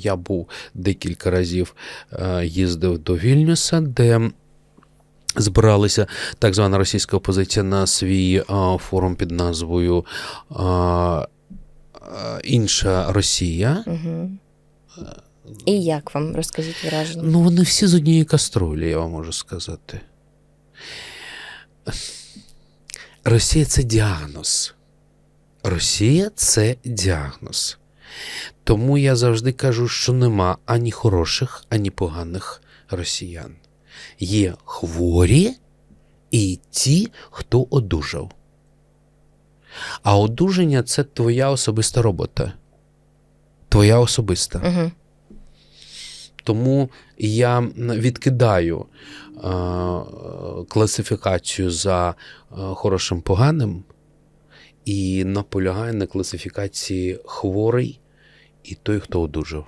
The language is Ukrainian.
Я був декілька разів е, їздив до Вільнюса, де збиралися так звана російська опозиція на свій е, форум під назвою е, Інша Росія. Угу. І як вам розкажіть враження? Ну, вони всі з однієї кастролі, я вам можу сказати. Росія це діагноз. Росія це діагноз. Тому я завжди кажу, що нема ані хороших, ані поганих росіян. Є хворі і ті, хто одужав. А одужання це твоя особиста робота. Твоя особиста. Угу. Тому я відкидаю е, класифікацію за е, хорошим поганим і наполягає на класифікації хворий і той, хто одужав.